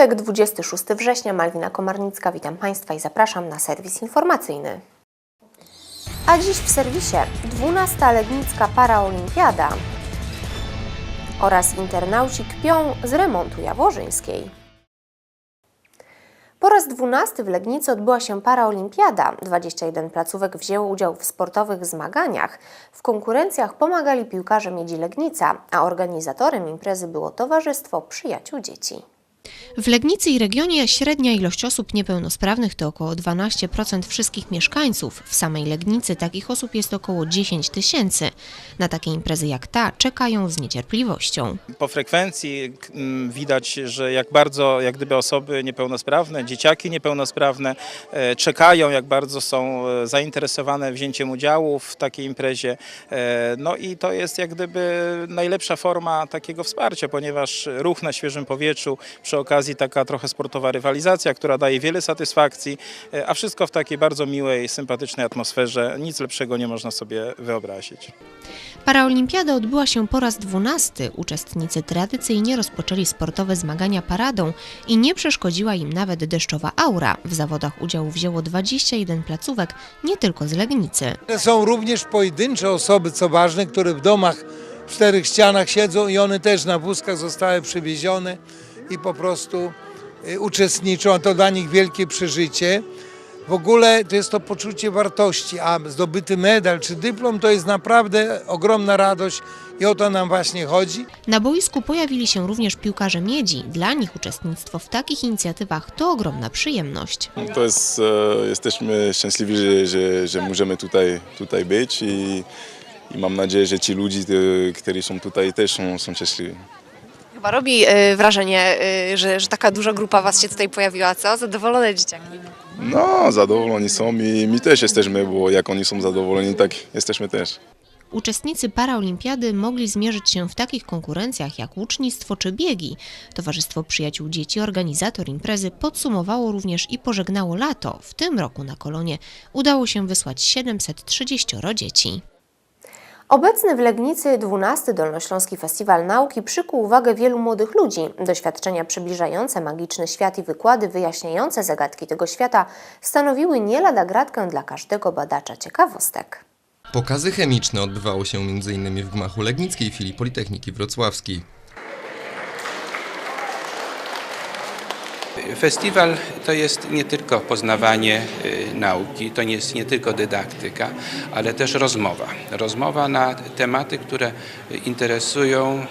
Piątek, 26 września, Malwina Komarnicka. Witam Państwa i zapraszam na serwis informacyjny. A dziś w serwisie 12. Legnicka Paraolimpiada oraz internauci kpią z remontu Jaworzyńskiej. Po raz 12 w Legnicy odbyła się Paraolimpiada. 21 placówek wzięło udział w sportowych zmaganiach. W konkurencjach pomagali piłkarze Miedzi Legnica, a organizatorem imprezy było Towarzystwo Przyjaciół Dzieci. W Legnicy i regionie średnia ilość osób niepełnosprawnych to około 12% wszystkich mieszkańców. W samej Legnicy takich osób jest około 10 tysięcy. Na takie imprezy jak ta czekają z niecierpliwością. po frekwencji k- m, widać, że jak bardzo, jak gdyby osoby niepełnosprawne, dzieciaki niepełnosprawne e, czekają, jak bardzo są e, zainteresowane wzięciem udziału w takiej imprezie. E, No i to jest jak gdyby najlepsza forma takiego wsparcia, ponieważ ruch na świeżym powietrzu, przy okazji taka trochę sportowa rywalizacja, która daje wiele satysfakcji, e, a wszystko w takiej bardzo miłej, sympatycznej atmosferze. Nic lepszego nie można sobie wyobrazić. Paraolimpiada odbyła się po raz 12. Uczestnicy tradycyjnie rozpoczęli sportowe zmagania paradą i nie przeszkodziła im nawet deszczowa aura. W zawodach udział wzięło 21 placówek, nie tylko z Legnicy. Są również pojedyncze osoby, co ważne, które w domach w czterech ścianach siedzą i one też na wózkach zostały przywiezione i po prostu y, uczestniczą, a to dla nich wielkie przeżycie. W ogóle to jest to poczucie wartości, a zdobyty medal czy dyplom to jest naprawdę ogromna radość i o to nam właśnie chodzi. Na boisku pojawili się również piłkarze miedzi. Dla nich uczestnictwo w takich inicjatywach to ogromna przyjemność. To jest, e, jesteśmy szczęśliwi, że, że, że możemy tutaj, tutaj być i, i mam nadzieję, że ci ludzie, e, którzy są tutaj też są, są szczęśliwi. Chyba robi y, wrażenie, y, że, że taka duża grupa was się tutaj pojawiła, co? Zadowolone dzieciaki. No, zadowoleni są i my też jesteśmy, bo jak oni są zadowoleni, tak jesteśmy też. Uczestnicy paraolimpiady mogli zmierzyć się w takich konkurencjach jak łucznictwo czy biegi. Towarzystwo Przyjaciół Dzieci, organizator imprezy, podsumowało również i pożegnało lato. W tym roku na kolonie udało się wysłać 730 dzieci. Obecny w Legnicy 12. Dolnośląski Festiwal Nauki przykuł uwagę wielu młodych ludzi. Doświadczenia przybliżające magiczny świat i wykłady wyjaśniające zagadki tego świata stanowiły nie lada gratkę dla każdego badacza ciekawostek. Pokazy chemiczne odbywało się m.in. w gmachu Legnickiej Filii Politechniki Wrocławskiej. Festiwal to jest nie tylko poznawanie y, nauki, to nie jest nie tylko dydaktyka, ale też rozmowa. Rozmowa na tematy, które interesują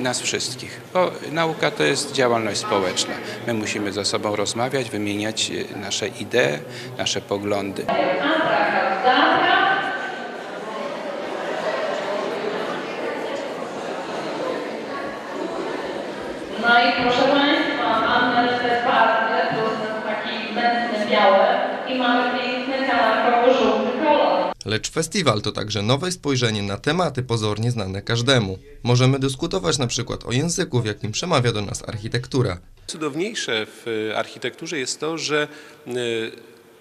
nas wszystkich. Bo nauka to jest działalność społeczna. My musimy ze sobą rozmawiać, wymieniać y, nasze idee, nasze poglądy. No i proszę Państwa, mamy te barwy, to jest taki mętny biały i mamy piękny kanarkowo-żółty kolor. Lecz festiwal to także nowe spojrzenie na tematy pozornie znane każdemu. Możemy dyskutować na przykład o języku, w jakim przemawia do nas architektura. Cudowniejsze w architekturze jest to, że e,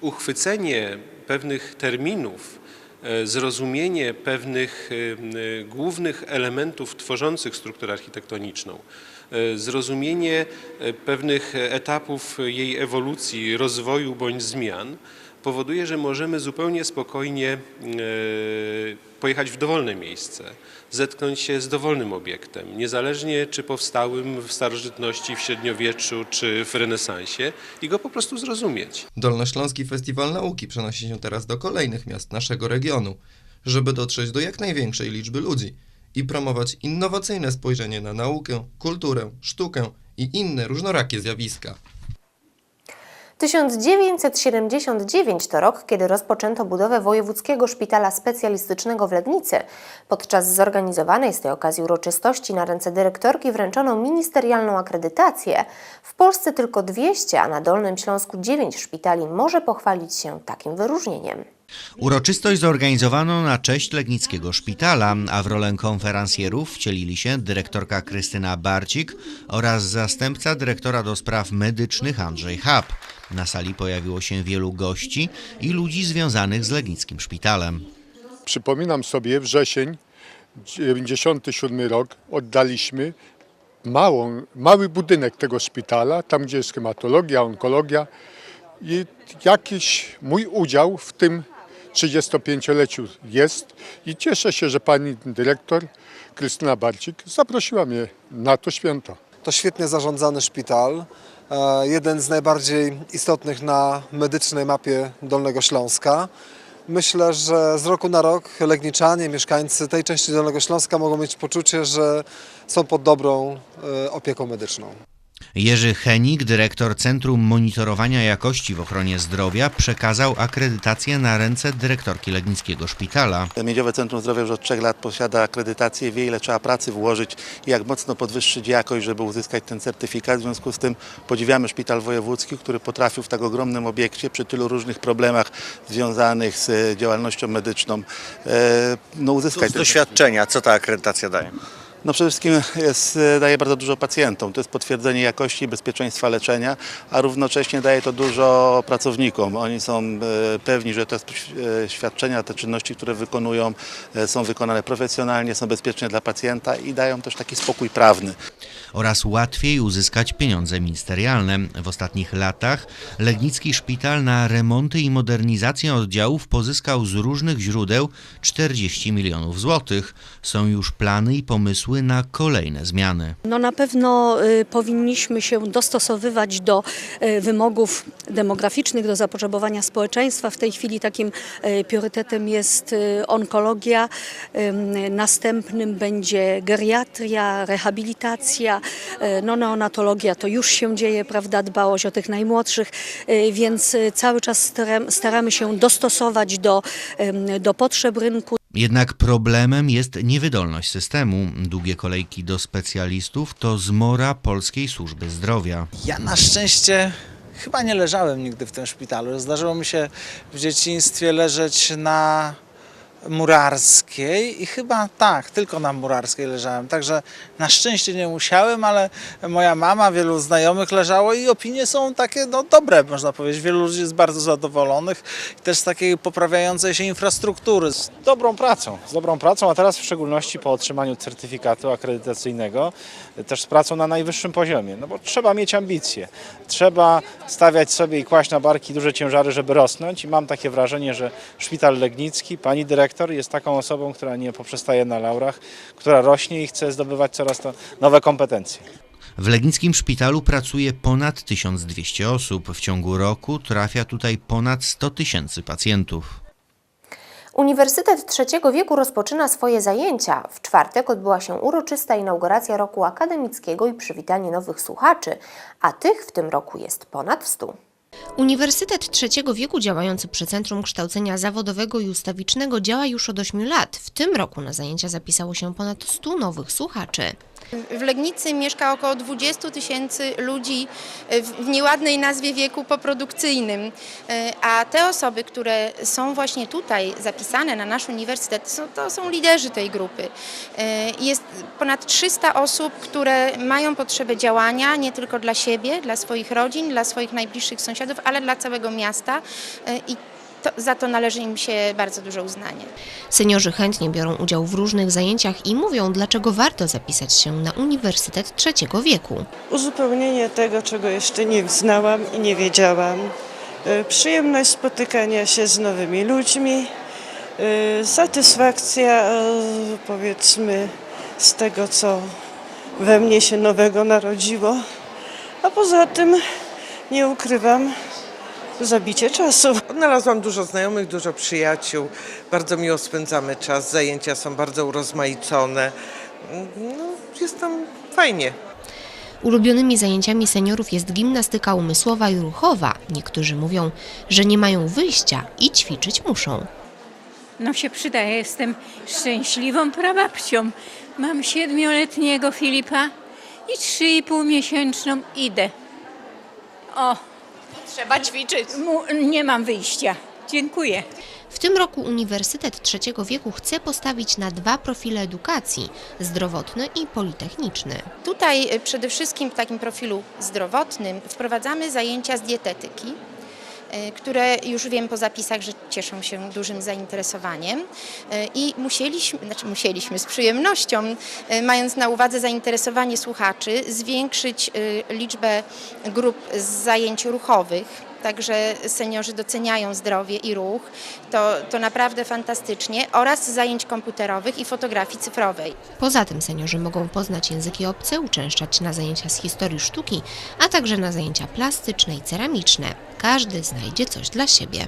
uchwycenie pewnych terminów, e, zrozumienie pewnych e, e, głównych elementów tworzących strukturę architektoniczną, e, zrozumienie e, pewnych etapów jej ewolucji, rozwoju bądź zmian powoduje, że możemy zupełnie spokojnie e, pojechać w dowolne miejsce, zetknąć się z dowolnym obiektem, niezależnie czy powstałym w starożytności, w średniowieczu czy w renesansie i go po prostu zrozumieć. Dolnośląski Festiwal Nauki przenosi się teraz do kolejnych miast naszego regionu, żeby dotrzeć do jak największej liczby ludzi i promować innowacyjne spojrzenie na naukę, kulturę, sztukę i inne różnorakie zjawiska. 1979 to rok, kiedy rozpoczęto budowę Wojewódzkiego Szpitala Specjalistycznego w Legnicy. Podczas zorganizowanej z tej okazji uroczystości na ręce dyrektorki wręczono ministerialną akredytację. W Polsce tylko 200, a na Dolnym Śląsku 9 szpitali może pochwalić się takim wyróżnieniem. Uroczystość zorganizowano na cześć Legnickiego Szpitala, a w rolę konferencjerów wcielili się dyrektorka Krystyna Barcik oraz zastępca dyrektora do spraw medycznych Andrzej Hab. Na sali pojawiło się wielu gości i ludzi związanych z Legnickim Szpitalem. Przypominam sobie wrzesień 97 rok oddaliśmy małą, mały budynek tego szpitala, tam gdzie jest hematologia, onkologia i jakiś mój udział w tym 35-leciu jest i cieszę się, że pani dyrektor Krystyna Barcik zaprosiła mnie na to święto. To świetnie zarządzany szpital, e, jeden z najbardziej istotnych na medycznej mapie Dolnego Śląska. Myślę, że z roku na rok Legniczanie, mieszkańcy tej części Dolnego Śląska mogą mieć poczucie, że są pod dobrą e, opieką medyczną. Jerzy Henik, dyrektor Centrum Monitorowania Jakości w Ochronie Zdrowia, przekazał akredytację na ręce dyrektorki Legnickiego Szpitala. Miedziowe Centrum Zdrowia już od trzech lat posiada akredytację, wie ile trzeba pracy włożyć i jak mocno podwyższyć jakość, żeby uzyskać ten certyfikat. W związku z tym podziwiamy Szpital Wojewódzki, który potrafił w tak ogromnym obiekcie przy tylu różnych problemach związanych z działalnością medyczną e, no, uzyskać Z doświadczenia, co ta akredytacja daje? No przede wszystkim jest, e, daje bardzo dużo pacjentom. To jest potwierdzenie jakości i bezpieczeństwa leczenia, a równocześnie daje to dużo pracownikom. Oni są e, pewni, że te e, świadczenia, te czynności, które wykonują są wykonane profesjonalnie, są bezpieczne dla pacjenta i dają też taki spokój prawny. oraz łatwiej uzyskać pieniądze ministerialne. W ostatnich latach Legnicki Szpital na remonty i modernizację oddziałów pozyskał z różnych źródeł 40 milionów złotych. Są już plany i pomysły na kolejne zmiany. No na pewno y, powinniśmy się dostosowywać do y, wymogów demograficznych, do zapotrzebowania społeczeństwa. W tej chwili takim y, priorytetem jest onkologia, ym, następnym będzie geriatria, rehabilitacja, no neonatologia to już się dzieje, prawda, dbałość o tych najmłodszych, więc cały czas staram, staramy się dostosować do, do potrzeb rynku. Jednak problemem jest niewydolność systemu. Długie kolejki do specjalistów to zmora polskiej służby zdrowia. Ja na szczęście chyba nie leżałem nigdy w tym szpitalu. Zdarzyło mi się w dzieciństwie leżeć na Murarskiej i chyba tak, tylko na Murarskiej leżałem. Także na szczęście nie musiałem, ale moja mama, wielu znajomych leżało i opinie są takie no, dobre, można powiedzieć. Wielu ludzi jest bardzo zadowolonych i też z takiej poprawiającej się infrastruktury. Z dobrą pracą, z dobrą pracą, a teraz w szczególności po otrzymaniu certyfikatu akredytacyjnego, też z pracą na najwyższym poziomie, no bo trzeba mieć ambicje, trzeba stawiać sobie i kłaść na barki duże ciężary, żeby rosnąć i mam takie wrażenie, że Szpital Legnicki, pani dyrektor jest taką osobą, która nie poprzestaje na laurach, która rośnie i chce zdobywać coraz to nowe kompetencje. W Legnickim Szpitalu pracuje ponad 1200 osób. W ciągu roku trafia tutaj ponad 100 tysięcy pacjentów. Uniwersytet Trzeciego Wieku rozpoczyna swoje zajęcia. W czwartek odbyła się uroczysta inauguracja roku akademickiego i przywitanie nowych słuchaczy, a tych w tym roku jest ponad 100. Uniwersytet Trzeciego Wieku działający przy Centrum Kształcenia Zawodowego i Ustawicznego działa już od 8 lat. W tym roku na zajęcia zapisało się ponad 100 nowych słuchaczy. W Legnicy mieszka około 20 tysięcy ludzi w nieładnej nazwie wieku poprodukcyjnym, E, a te osoby, które są właśnie tutaj zapisane na nasz uniwersytet, to są liderzy tej grupy. E, Jest ponad 300 osób, które mają potrzebę działania nie tylko dla siebie, dla swoich rodzin, dla swoich najbliższych sąsiadów, ale dla całego miasta E, i to, za to należy im się bardzo duże uznanie. Seniorzy chętnie biorą udział w różnych zajęciach i mówią, dlaczego warto zapisać się na Uniwersytet Trzeciego Wieku. Uzupełnienie tego, czego jeszcze nie znałam i nie wiedziałam. E, Przyjemność spotykania się z nowymi ludźmi, e, satysfakcja e, powiedzmy z tego, co we mnie się nowego narodziło, a poza tym nie ukrywam zabicie czasu. Odnalazłam dużo znajomych, dużo przyjaciół. Bardzo miło spędzamy czas. Zajęcia są bardzo urozmaicone. No, jest tam fajnie. Ulubionymi zajęciami seniorów jest gimnastyka umysłowa i ruchowa. Niektórzy mówią, że nie mają wyjścia i ćwiczyć muszą. No się przydaje, jestem szczęśliwą prababcią. Mam siedmioletniego Filipa i trzy i pół miesięczną Idę. O, Trzeba ćwiczyć. mu, nie mam wyjścia. Dziękuję. W tym roku Uniwersytet Trzeciego Wieku chce postawić na dwa profile edukacji zdrowotny i politechniczny. Tutaj e, przede wszystkim w takim profilu zdrowotnym wprowadzamy zajęcia z dietetyki. E, które już wiem po zapisach, że cieszą się dużym zainteresowaniem E, i musieliśmy, znaczy musieliśmy z przyjemnością, e, mając na uwadze zainteresowanie słuchaczy, zwiększyć liczbę grup z zajęć ruchowych. Także seniorzy doceniają zdrowie i ruch. To, to naprawdę fantastycznie. Oraz zajęć komputerowych i fotografii cyfrowej. Poza tym seniorzy mogą poznać języki obce, uczęszczać na zajęcia z historii sztuki, a także na zajęcia plastyczne i ceramiczne. Każdy znajdzie coś dla siebie.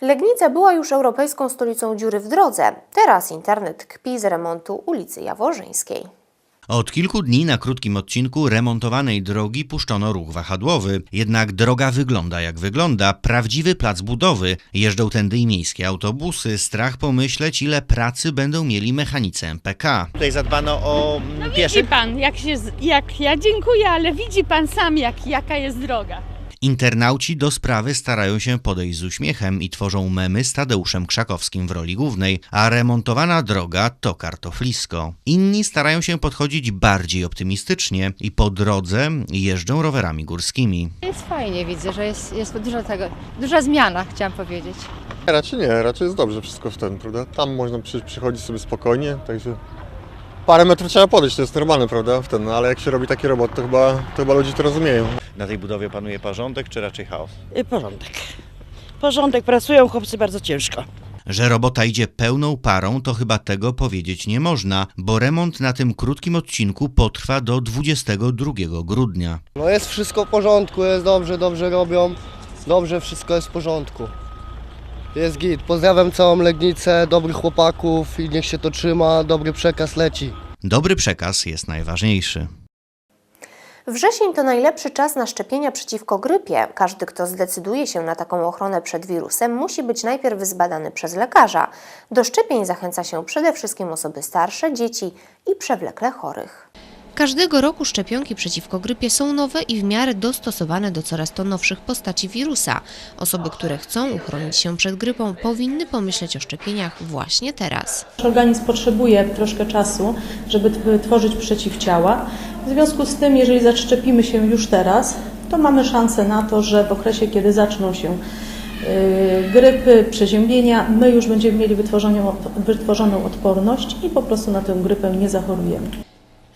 Legnica była już europejską stolicą dziury w drodze. Teraz internet kpi z remontu ulicy Jaworzyńskiej. Od kilku dni na krótkim odcinku remontowanej drogi puszczono ruch wahadłowy. Jednak droga wygląda jak wygląda. Prawdziwy plac budowy. Jeżdżą tędy i miejskie autobusy. Strach pomyśleć, ile pracy będą mieli mechanicy MPK. Tutaj zadbano o No pieszych. widzi pan, jak, się, z- jak ja dziękuję, ale widzi pan sam, jak, jaka jest droga. Internauci do sprawy starają się podejść z uśmiechem i tworzą memy z Tadeuszem Krzakowskim w roli głównej, a remontowana droga to kartoflisko. Inni starają się podchodzić bardziej optymistycznie i po drodze jeżdżą rowerami górskimi. Jest fajnie, widzę, że jest, jest dużo tego, duża zmiana, chciałam powiedzieć. Raczej nie, raczej jest dobrze wszystko w ten, prawda? Tam można przy, przychodzić sobie spokojnie, także parę metrów trzeba podejść, to jest normalne, prawda? W ten, ale jak się robi taki robot, to chyba, to chyba ludzie to rozumieją. Na tej budowie panuje porządek, czy raczej chaos? Y, Porządek. Porządek, pracują chłopcy bardzo ciężko. Że robota idzie pełną parą, to chyba tego powiedzieć nie można, bo remont na tym krótkim odcinku potrwa do 22 grudnia. No jest wszystko w porządku, jest dobrze, dobrze robią, dobrze wszystko jest w porządku. Jest git. Pozdrawiam całą Legnicę, dobrych chłopaków i niech się to trzyma, dobry przekaz leci. Dobry przekaz jest najważniejszy. Wrzesień to najlepszy czas na szczepienia przeciwko grypie. Każdy, kto zdecyduje się na taką ochronę przed wirusem, musi być najpierw zbadany przez lekarza. Do szczepień zachęca się przede wszystkim osoby starsze, dzieci i przewlekle chorych. Każdego roku szczepionki przeciwko grypie są nowe i w miarę dostosowane do coraz to nowszych postaci wirusa. Osoby, które chcą uchronić się przed grypą, powinny pomyśleć o szczepieniach właśnie teraz. Nasz organizm potrzebuje troszkę czasu, żeby tworzyć przeciwciała. W związku z tym, jeżeli zaszczepimy się już teraz, to mamy szansę na to, że w okresie, kiedy zaczną się yy, grypy, przeziębienia, my już będziemy mieli wytworzoną, wytworzoną odporność i po prostu na tę grypę nie zachorujemy.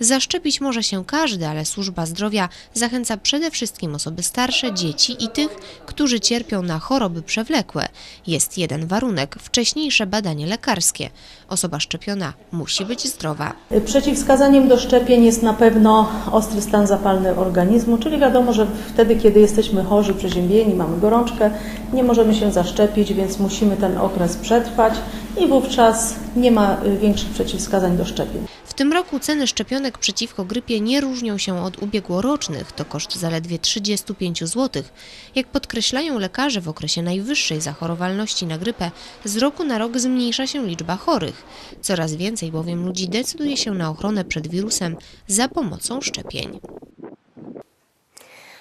Zaszczepić może się każdy, ale służba zdrowia zachęca przede wszystkim osoby starsze, dzieci i tych, którzy cierpią na choroby przewlekłe. Jest jeden warunek wcześniejsze badanie lekarskie. Osoba szczepiona musi być zdrowa. Przeciwwskazaniem do szczepień jest na pewno ostry stan zapalny organizmu, czyli wiadomo, że wtedy, kiedy jesteśmy chorzy, przeziębieni, mamy gorączkę, nie możemy się zaszczepić, więc musimy ten okres przetrwać i wówczas nie ma większych przeciwwskazań do szczepień. W tym roku ceny szczepionek przeciwko grypie nie różnią się od ubiegłorocznych, to koszt zaledwie 35 zł. Jak podkreślają lekarze, w okresie najwyższej zachorowalności na grypę z roku na rok zmniejsza się liczba chorych. Coraz więcej bowiem ludzi decyduje się na ochronę przed wirusem za pomocą szczepień.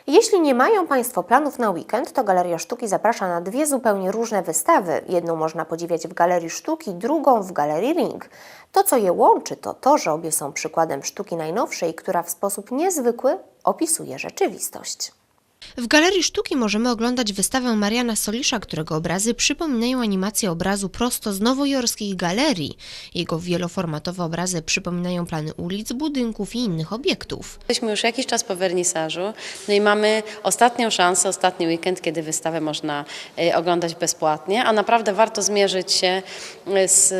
Jeśli nie mają Państwo planów na weekend, to Galeria Sztuki zaprasza na dwie zupełnie różne wystawy. Jedną można podziwiać w Galerii Sztuki, drugą w Galerii Ring. To, co je łączy, to to, że obie są przykładem sztuki najnowszej, która w sposób niezwykły opisuje rzeczywistość. W Galerii Sztuki możemy oglądać wystawę Mariana Solisza, którego obrazy przypominają animację obrazu prosto z nowojorskich galerii. Jego wieloformatowe obrazy przypominają plany ulic, budynków i innych obiektów. Jesteśmy już jakiś czas po wernisażu, no i mamy ostatnią szansę, ostatni weekend, kiedy wystawę można y, oglądać bezpłatnie, a naprawdę warto zmierzyć się y, z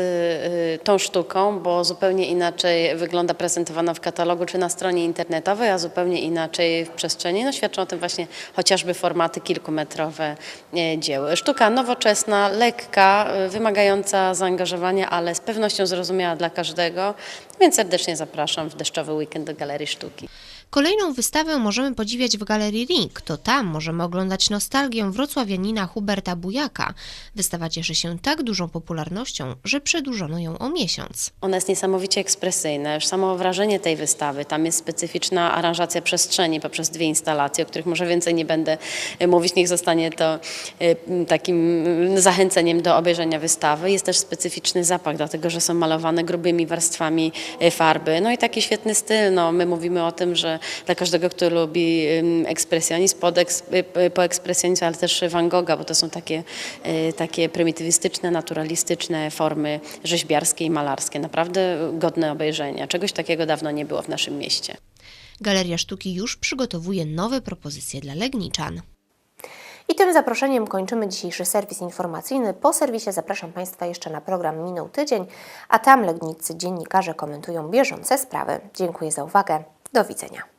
y, tą sztuką, bo zupełnie inaczej wygląda prezentowana w katalogu czy na stronie internetowej, a zupełnie inaczej w przestrzeni. No świadczą o tym właśnie chociażby formaty kilkumetrowe y, dzieł. Sztuka nowoczesna, lekka, y, wymagająca zaangażowania, ale z pewnością zrozumiała dla każdego, więc serdecznie zapraszam w deszczowy weekend do Galerii Sztuki. Kolejną wystawę możemy podziwiać w Galerii Ring. To tam możemy oglądać nostalgię wrocławianina Huberta Bujaka. Wystawa cieszy się tak dużą popularnością, że przedłużono ją o miesiąc. Ona jest niesamowicie ekspresyjna. Już samo wrażenie tej wystawy, tam jest specyficzna aranżacja przestrzeni poprzez dwie instalacje, o których może więcej nie będę e, mówić. Niech zostanie to e, takim zachęceniem do obejrzenia wystawy. Jest też specyficzny zapach, dlatego że są malowane grubymi warstwami e, farby. No i taki świetny styl. No, my mówimy o tym, że że dla każdego, kto lubi ekspresjonizm, pod eks, y, po ekspresjonizm, ale też Van Gogha, bo to są takie, y, takie prymitywistyczne, naturalistyczne formy rzeźbiarskie i malarskie. Naprawdę godne obejrzenia. Czegoś takiego dawno nie było w naszym mieście. Galeria Sztuki już przygotowuje nowe propozycje dla Legniczan. I tym zaproszeniem kończymy dzisiejszy serwis informacyjny. Po serwisie zapraszam Państwa jeszcze na program Minął Tydzień, a tam legniccy dziennikarze komentują bieżące sprawy. Dziękuję za uwagę. Do widzenia.